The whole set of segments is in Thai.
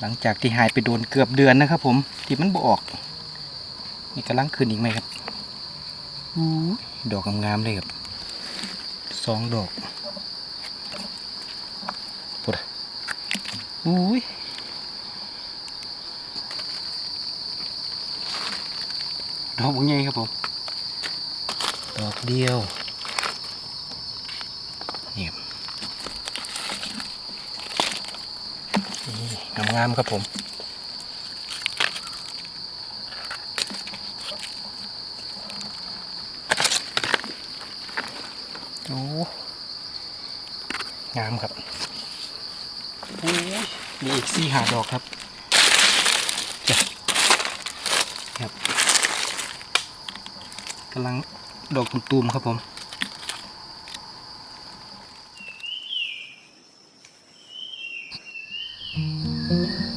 หลังจากที่หายไปโดนเกือบเดือนนะครับ ผมที่มันบออกนี่กำลังขึ้นอีกไหมครับอู้ดอกงามๆเลยครับสองดอกปุ๊ดอุ้ยดอกบุ้งใหญ่ครับผมดอกเดียวนี่ครับนี่ งามๆครับผมโอ้งามครับโอ้ยมีอีกสี่หาดอกครับจ้ะครับกำลังดอกตุ่มๆครับผม Mm-hmm.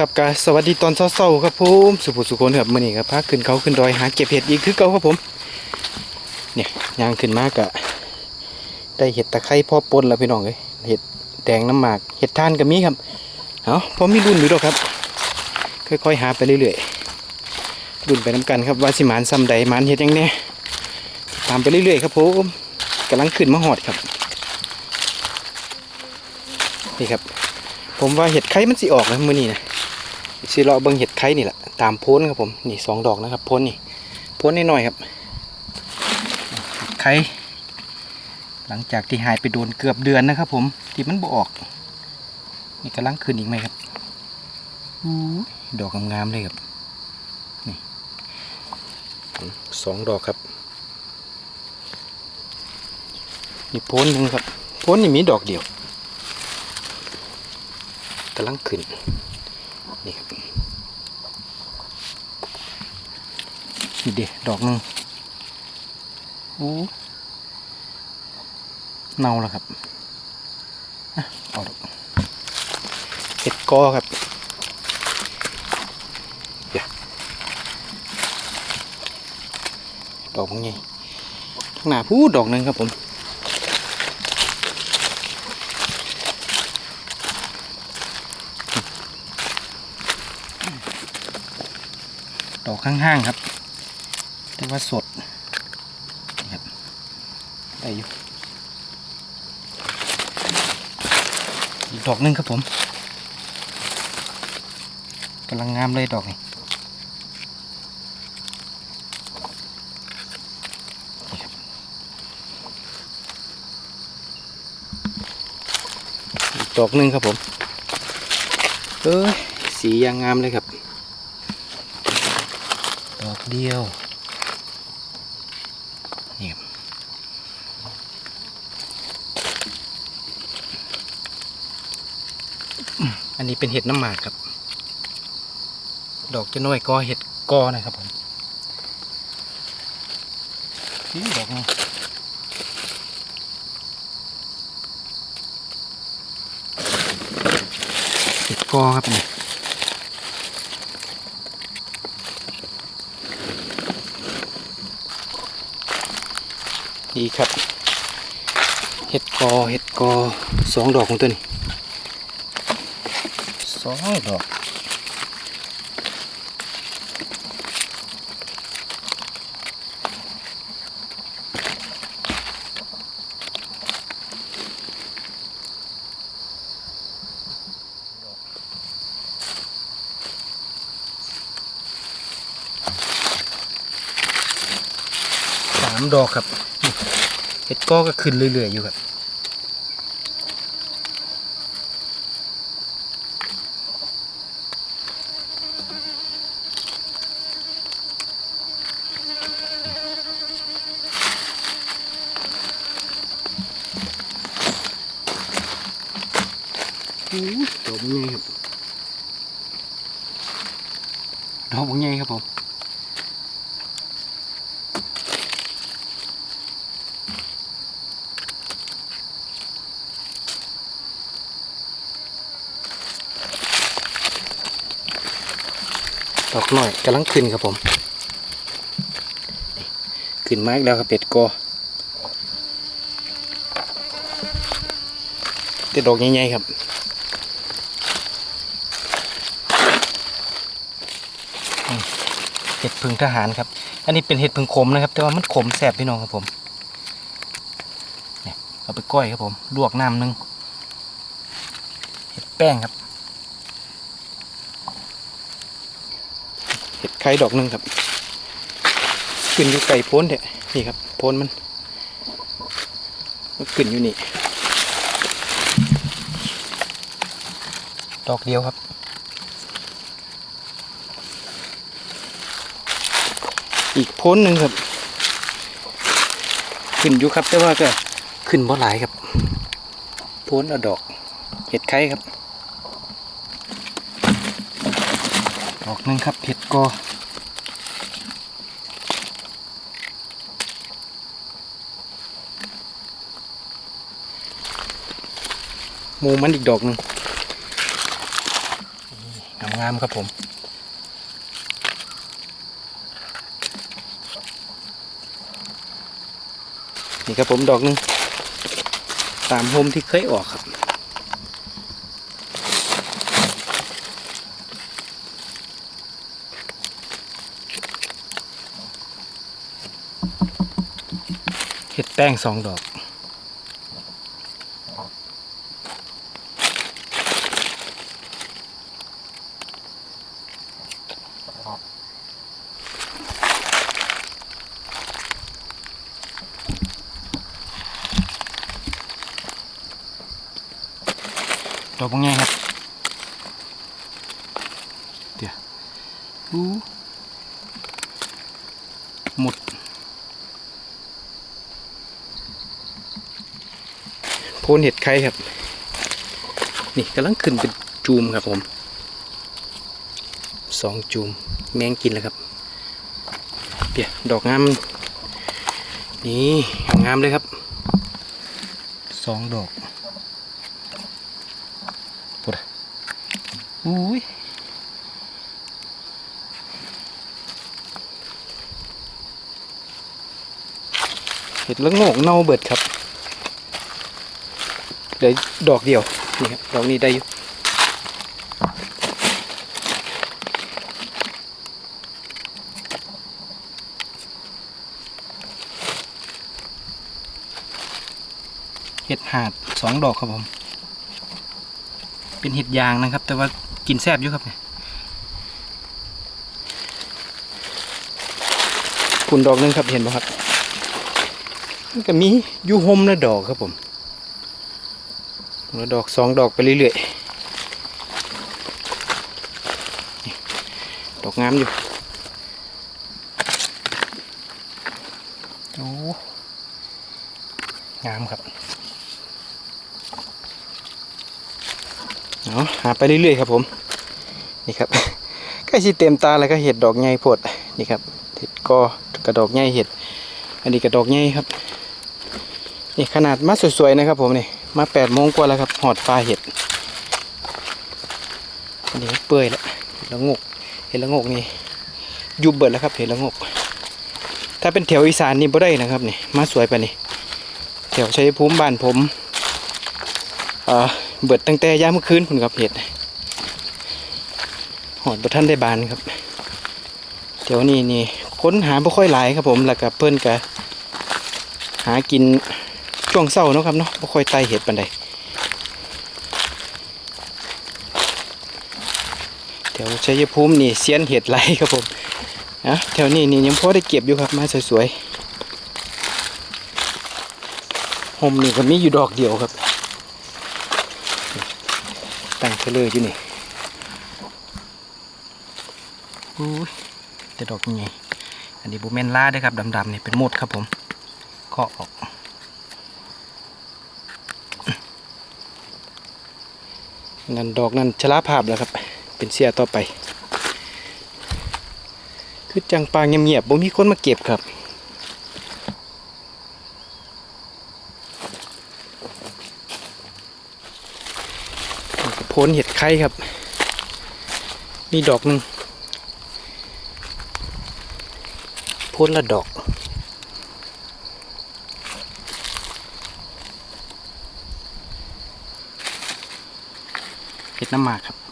ครับกาสวัสดีตอนเช้าๆครับผมสุภุสุคนครับมื่อนี้ครับพาขึ้นเขาขึ้นดอยหาเก็บเห็ดอีกคือเก่าครับผม เนี่ยย่างขึ้นมากะได้เห็ดตะไคร้พ่อปนแล้วพี่น้องเลยเห็ดแดงน้ำหมากเห็ดท่านก็มีครับเอาพอมีรุ่นอยู่ดอกครับ ค่อยๆหาไปเรื่อยๆรุ่นไปน้ำกันครับว่าสิมานซ้ำใดมานเห็ดยังแน่ตามไปเรื่อยๆครับผมกำลังขึ้นมาหอดครับนี่ครับ ผมว่าเห็ดไข่มันสิออกนะมื้อนี้นะ สิเลาะเบิ่งเห็ดไข่นี่แหละตามโพ้นครับผมนี่สองดอกนะครับโพ้นนี่โพ้นน้อยครับไข่หลังจากที่หายไปโดนเกือบเดือนนะครับ ผมที่มันบออกนี่กำลังขึ้นอีกไหมครับอู้ดอกงามๆเลยครับนี่สองดอกครับนี่โพ้นหนึ่งครับโพ้นนี่มีดอกเดียวกำลังขึ้น นี่ครับนี่เด็ดอกหนึงโอ้เน่าแล้วครับอะเอาดอกเห็ดกอครับเดี๋ยวดอกพวกนี้ข้างหน้าพูดดอกหนึ่งครับผม ดอกข้างๆครับ แต่ว่าสดครับได้อยู่อีกดอกหนึงครับผมกำลังงามเลยดอกนี้นี่ครับอีกดอกหนึงครับผม เอ้ย สียางงามเลยครับดอกเดียวนี่ครับอันนี้เป็นเห็ดน้ำหมากครับ ดอกจะน้อยก็เห็ดกอนะครับผมนี่ดอกนี้เห็ดกอครับนี่ ดีครับ เห็ดกอเห็ดกอสองดอกของตัวนี้สองดอกสามดอกครับ เห็ดก็ก็ขึ้นเรื่อยๆอยู่ครับอู้ดอกมันใหญ่ครับดอกมันใหญ่ครับผม ดอกหน่อยกำลังขึ้นครับผม ขึ้นมากแล้วครับเป็ดกอแต่ดอกใหญ่ๆครับเห็ดพึ่งทหารครับ อันนี้เป็นเห็ดพึ่งขมนะครับ แต่ว่ามันขมแสบพี่น้องครับผมเนี่ยเอาไปก้อยครับผมลวกน้ำหนึงเห็ดแป้งครับ เห็ด ไข่ดอกหนึ่งครับ ขึ้นอยู่ไก่โพ้นเด็นี่ครับโพ้นมันมันขึ้นอยู่นี่ดอกเดียวครับอีกโพ้นหนึ่งครับ ขึ้นอยู่ครับ แต่ว่าก็ขึ้นบ่หลายครับโพ้นอดอก เห็ดไข่ครับ ดอกหนึ่งครับ เห็ดกอ มูมันอีกดอกหนึ่งงามๆครับผมนี่ครับผมดอกหนึงตามโฮมที่เคยออกครับ เห็ดแป้งสองดอก ดอกบางแง่ครับเดี๋ยวอู้หมดโพนเห็ดไข่ครับ นี่กำลังขึ้นเป็นจูมครับผม สองจูมแมงกินแล้วครับเปียดอกงามนี่งามเลยครับสองดอกอุ้ยเห็ดละโงกเน่าเบิดครับเดี๋ยวดอกเดียวนี่ครับดอกนี้ได้อยู่ ห็ดหาดสองดอกครับผม เป็นเห็ดยางนะครับ แต่ว่ากินแซ่บอยู่ครับเนี่ยคุณดอกหนึงครับเห็นไหมครับมันก็มียูโฮมละดอกครับผมละดอกสองดอกไปเรื่อยๆ ดอกงามอยู่โอ้งามครับ เอาหาไปเรื่อยๆครับผม นี่ครับใกล้สิเต็มตาแล้วก็เห็ดดอกใหญ่พดนี่ครับเห็ดกอกระดอกใหญ่เห็ด อันนี้กระดอกใหญ่ครับ นี่ขนาดมาสวยๆนะครับผมนี่มาแปดโมงกว่าแล้วครับหอดปลาเห็ด อันนี้เปื่อยแล้วเห็ดละงกเห็ดละงกนี่ยุบเบิดแล้วครับเห็ดละงก ถ้าเป็นแถวอีสานนี่บ่ได้นะครับนี่มาสวยไปนี่แถวชัยภูมิบ้านผมอ่า เบิดตั้งแต่ย่ามเมื่อคืนคุณครับเห็ดหอดบท่านได้บานครับ เดี๋ยวนี้นี่ค้นหาบ่ค่อยหลายครับผมแล้วก็เพิ่นก็หากินช่วงเศร้าเนาะครับเนาะบ่ค่อยไต่เห็ดปานใดเดี๋ยวชัยภูมินี่เสียนเห็ดไหลครับผมนะแถวนี้นี่ยังพอได้เก็บอยู่ครับมาสวยๆห่มนี่ก็มีอยู่ดอกเดียวครับ ตั้งเลอร์อยู่นี่อุ้ยแต่ดอกยังไงอันนี้บูเมนล่าด้วยครับดำๆนี่เป็นมดครับผมเคาะออกนั่นดอกนั่นชลาภาพแล้วครับ เป็นเสียต่อไป คือจังปางเงียบๆบ่มีคนมาเก็บครับ โพนเห็ดไข่ครับ มีดอกหนึ่งพ้นละดอก เห็ดน้ำหมากครับ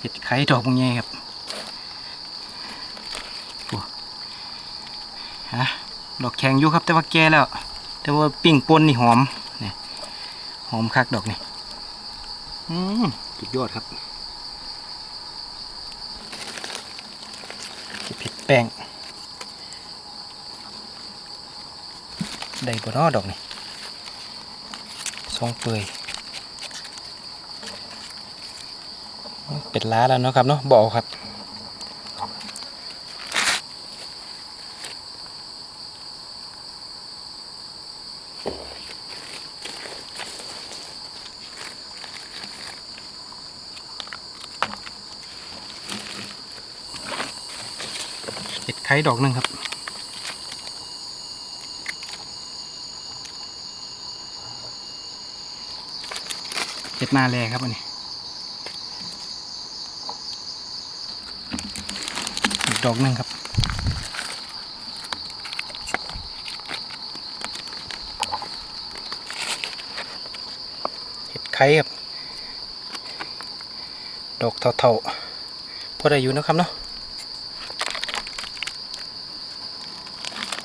เห็ดไข่ดอกมึงไงครับฮะดอกแข็งอยู่ครับ แต่ว่าแก่แล้ว แต่ว่าปิ้งปนนี่หอมนี่หอมคักดอกนี่อืมสุดยอดครับเผ็ดแป้งได้บ่นอดอกนี่สองเปื่อย เป็ดล้าแล้วเนาะครับเนาะบอกครับเห็ดไข่ดอกหนึ่งครับ เห็ดนาแลครับอันนี้ อีก ดอกหนึ่งครับเห็ดไข่ครับ ดอกเทาๆพอได้อยู่นะครับเนาะ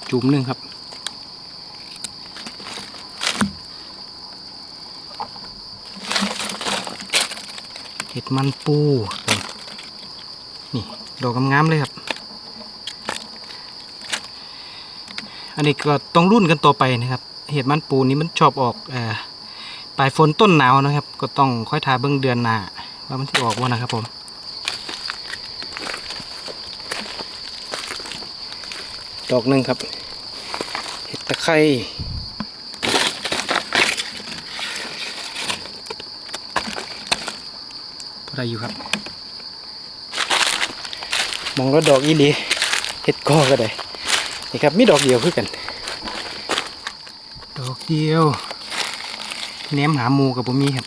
จุ่มหนึ่งครับเห็ดมันปูนี่ ดอกงามๆเลยครับ อันนี้ก็ต้องรุ่นกันต่อไปนะครับ เห็ดมันปูนี้มันชอบออกอปลายฝนต้นหนาวนะครับ ก็ต้องค่อยทาเบื้องเดือนหน้าว่ามันที่ออกว่านะครับผมดอกหนึ่งครับ เห็ดตะไคร้พอได้อยู่ครับ มองแล้วดอกอีหลีเห็ดกอก็ได้ นี่ครับมีดอกเดียวคือกัน ดอกเดียวแหนมหาหมูกับผมมีครับ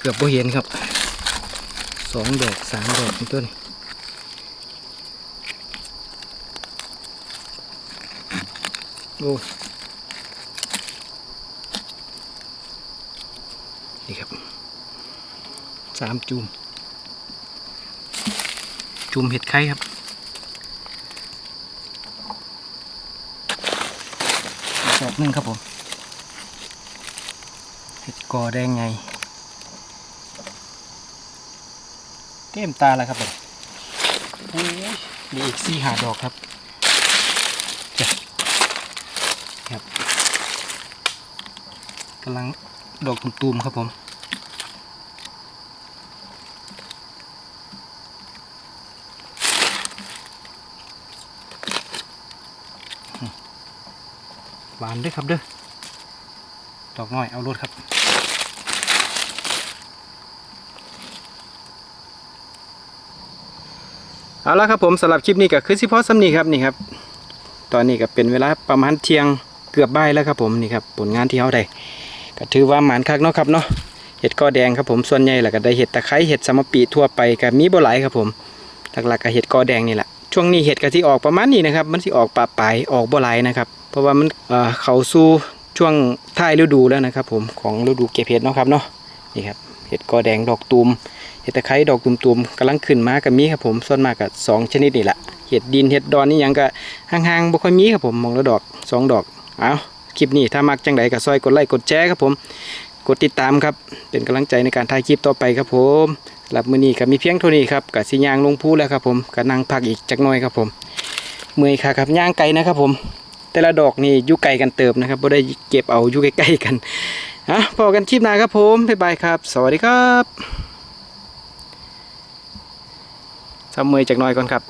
เกือบบ่เห็นครับสองดอกสามดอกนี่ต้นโอ้นี่ครับสามจุ่ม จุ่มเห็ดไข่ครับดอกหนึ่งครับผม เห็ดกอแดงไง เต็มตาแล้วครับผมโอ้ยเหลืออีกสี่หาดอกครับจ้ะครับกำลังดอกตุ่มๆครับผม หวานด้วยครับเด้อดอกน้อยเอารถครับเอาละครับผมสำหรับคลิปนี้ก็คือสิพอสำนีครับนี่ครับ ตอนนี้ก็เป็นเวลาประมาณเที่ยงเกือบบ่ายแล้วครับผมนี่ครับผลงานที่เขาได้ก็ถือว่าหมานคักเนาะครับเนาะเห็ดกอแดงครับผมส่วนใหญ่แหล้วก็ได้เห็ดตะไคร้เห็ดสมปีทั่วไปก็มีบ่หลายครับผมหลักๆก็เห็ดกอแดงนี่แหละ ช่วงนี้เห็ดก็สิออกประมาณนี้นะครับ มันสิออกปะปลายออกบ่หลนะครับ เพราะว่ามันเอ่อเข้าสู่ช่วงท้ายฤดูแล้วนะครับ ผมของฤดูเก็บเห็ดเนาะครับเนาะนี่ครับเห็ดกอแดงดอกตูมเห็ดตะไคร้ดอกตุ่มๆกำลังขึ้นมาก็มีครับผมส่วนมากก็สองชนิดนี่แหละเห็ดดินเห็ดดอนนี่ยังก็ห่างๆบ่ค่อยมีครับผมมองแล้วดอกสองดอกเอาคลิปนี้ถ้ามักจังใดก็ซอยกดไลค์กดแชร์ครับผม กดติดตามครับ เป็นกำลังใจในการถ่ายคลิปต่อไปครับผมหรับมือนี้ก็มีเพียงเท่านี้ครับกับสิย่างลงพูแล้วครับผมก็นั่งพักอีกจักหน่อยครับผมเมื่อยค่ะครับย่างไกลนะครับผม แต่ละดอกนี่ยู่ไกลกันเติบนะครับบ่ได้เก็บเอายู่ใกล้ๆกันอะพอกันคลิปหน้าครับผมบ๊ายบายครับ สวัสดีครับซ้ำเมื่อยจักน่อยก่อนครับ